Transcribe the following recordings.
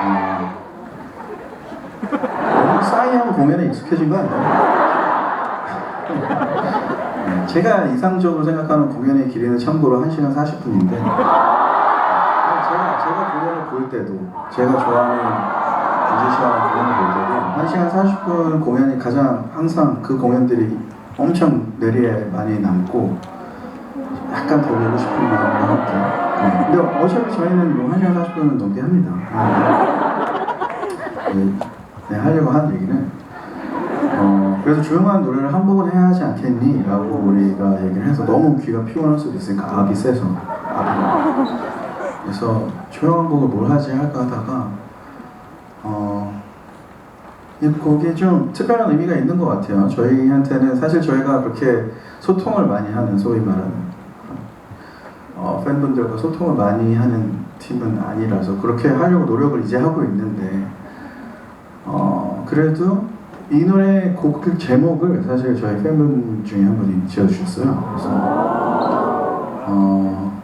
어, 너무 싸이한 공연에 익숙해진 거 아니에요? 네, 제가 이상적으로 생각하는 공연의 길이는 참고로 1시간 40분인데 제가, 제가 공연을 볼 때도 제가 좋아하는 뮤지션의 공연을 볼 때도 1시간 40분 공연이 가장 항상 그 공연들이 엄청 뇌리에 많이 남고 약간 더 보고 싶은 마음이 함께 네. 근데 어차피 저희는 뭐 1시간 40분은 넘게 합니다 네, 네, 하려고 한 얘기는 어, 그래서 조용한 노래를 한 곡은 해야 하지 않겠니? 라고 우리가 얘기를 해서 너무 귀가 피곤할 수도 있으니까 압이 세서 압이 그래서 조용한 곡을 뭘 하지 할까 하다가 어, 이 곡이 좀 특별한 의미가 있는 것 같아요 저희한테는 사실 저희가 그렇게 소통을 많이 하는 소위 말하는 어, 팬분들과 소통을 많이 하는 팀은 아니라서 그렇게 하려고 노력을 이제 하고 있는데 어, 그래도 이 노래 곡 제목을 사실 저희 팬분 중에 한 분이 지어주셨어요. 그래서 어,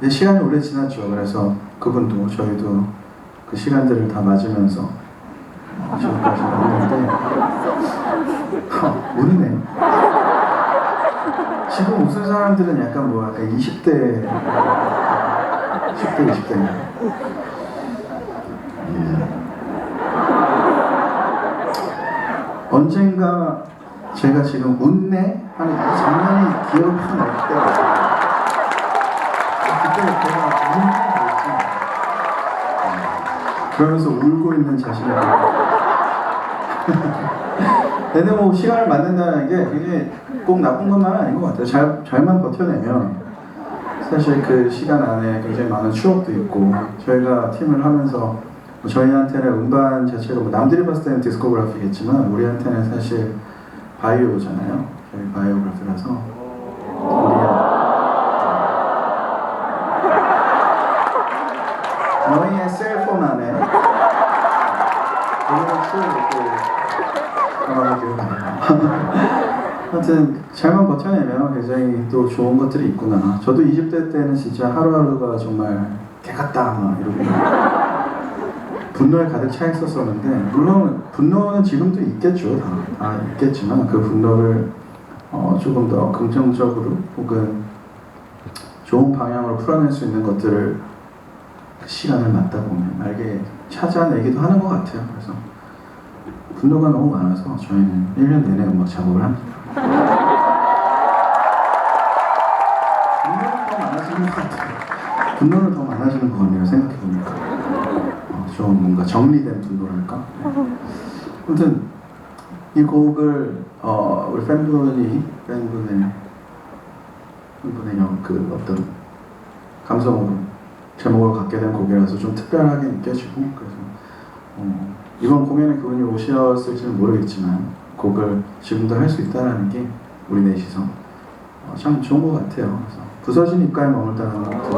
이제 시간이 오래 지났죠. 그래서 그분도 저희도 그 시간들을 다 맞으면서 어, 지금까지 왔는데 어, 웃네. 지금 웃은 사람들은 약간 뭐 약간 20대 10대 20대인가 예. 언젠가 제가 지금 웃네 하는 이 장면이 기억이 확날때 그때 제가 웃는 거였지. 그러면서 울고 있는 자신을 근데 뭐 시간을 만든다는 게 이게 꼭 나쁜 것만은 아닌 것 같아요 잘, 잘만 버텨내면 사실 그 시간 안에 굉장히 많은 추억도 있고 저희가 팀을 하면서 뭐 저희한테는 음반 자체가 뭐 남들이 봤을 때는 디스코그래피겠지만 우리한테는 사실 바이오잖아요. 저희 바이오그래피라서 우리 너희의 셀폰 안에 가만히 기억나요. 하여튼 잘만 버텨내면 굉장히 또 좋은 것들이 있구나. 저도 20대 때는 진짜 하루하루가 정말 개같다 막 이러고 분노에 가득 차 있었었는데 물론 분노는 지금도 있겠죠 다, 다 있겠지만 그 분노를 어, 조금 더 긍정적으로 혹은 좋은 방향으로 풀어낼 수 있는 것들을 그 시간을 맞다 보면 알게 찾아내기도 하는 것 같아요. 그래서 분노가 너무 많아서 저희는 1년 내내 음악 작업을 합니다. 분노는 더 많아지는 것 같아요. 분노는 더 많아지는 것 같네요 생각해보니까. 어, 좀 뭔가 정리된 분노랄까? 아무튼 이 곡을 어, 우리 팬분이 팬분의 팬분의 영- 그 어떤 감성으로 제목을 갖게 된 곡이라서 좀 특별하게 느껴지고 그래서 어, 이번 공연에 그분이 오셨을지는 모르겠지만 곡을 지금도 할 수 있다라는 게 우리 넷이서 어, 참 좋은 것 같아요. 그래서 부서진 입가에 머물다는 것도